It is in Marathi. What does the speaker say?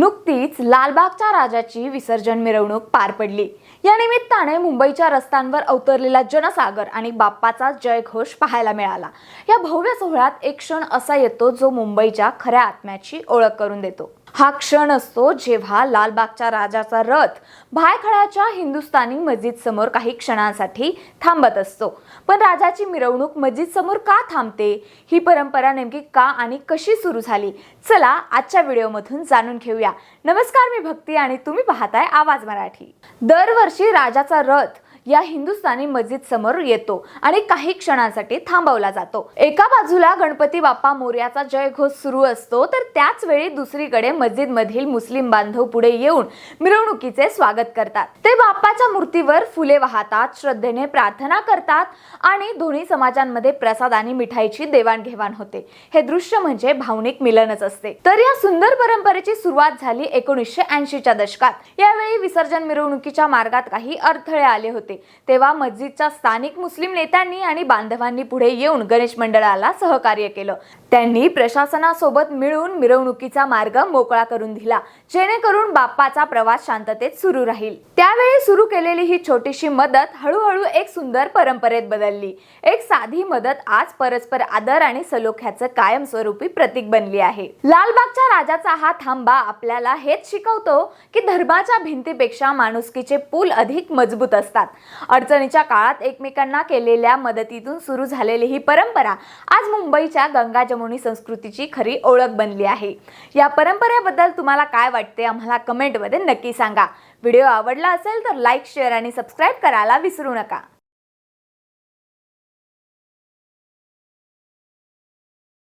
nuk नुकतीच लालबागच्या राजाची विसर्जन मिरवणूक पार पडली. या निमित्ताने मुंबईच्या रस्त्यांवर अवतरलेला जनसागर आणि बाप्पाचा जयघोष पाहायला मिळाला. या भव्य सोहळ्यात एक क्षण असा येतो जो मुंबईच्या खऱ्या आत्म्याची ओळख करून देतो. हा क्षण असतो जेव्हा लालबागच्या राजाचा रथ भायखळ्याच्या हिंदुस्थानी मस्जिद समोर काही क्षणांसाठी थांबत असतो. पण राजाची मिरवणूक मस्जिद समोर का थांबते? ही परंपरा नेमकी का आणि कशी सुरू झाली? चला आजच्या व्हिडिओमधून जाणून घेऊया. नमस्कार मी भक्ती आणि तुम्ही पाहताय आवाज मराठी. दरवर्षी राजाचा रथ या हिंदुस्थानी मस्जिद समोर येतो आणि काही क्षणांसाठी थांबवला जातो. एका बाजूला गणपती बाप्पा मोर्याचा जयघोष सुरू असतो तर त्याच वेळी दुसरीकडे मस्जिद मधील मुस्लिम बांधव पुढे येऊन मिरवणुकीचे स्वागत करतात. ते बाप्पाच्या मूर्तीवर फुले वाहतात श्रद्धेने प्रार्थना करतात आणि दोन्ही समाजांमध्ये प्रसाद आणि मिठाईची देवाणघेवाण होते. हे दृश्य म्हणजे भावनिक मिलनच असते. तर या सुंदर परंपरेची सुरुवात झाली एकोणीसशे ऐंशीच्या दशकात. यावेळी विसर्जन मिरवणुकीच्या मार्गात काही अडथळे आले होते. तेव्हा मस्जिदच्या स्थानिक मुस्लिम नेत्यांनी आणि बांधवांनी पुढे येऊन गणेश मंडळाला सहकार्य केलं. त्यांनी प्रशासनासोबत मिळून मिरवणुकीचा मार्ग मोकळा करून दिला जेणेकरून बाप्पाचा प्रवास शांततेत सुरू राहील. त्यावेळी सुरू केलेली ही छोटीशी मदत हळूहळू एक सुंदर परंपरेत बदलली. एक साधी मदत आज परस्पर आदर आणि सलोख्याचं कायमस्वरूपी प्रतीक बनली आहे. लालबागच्या राजाचा हा थांबा आपल्याला हेच शिकवतो की धर्माच्या भिंतीपेक्षा माणुसकीचे पूल अधिक मजबूत असतात. अडचणीच्या काळात एकमेकांना केलेल्या मदतीतून सुरू झालेली ही परंपरा आज मुंबईच्या गंगा जमुनी संस्कृतीची खरी ओळख बनली आहे. या परंपरेबद्दल तुम्हाला काय वाटते आम्हाला कमेंटमध्ये नक्की सांगा. व्हिडिओ आवडला असेल तर लाईक शेअर आणि सबस्क्राईब करायला विसरू नका.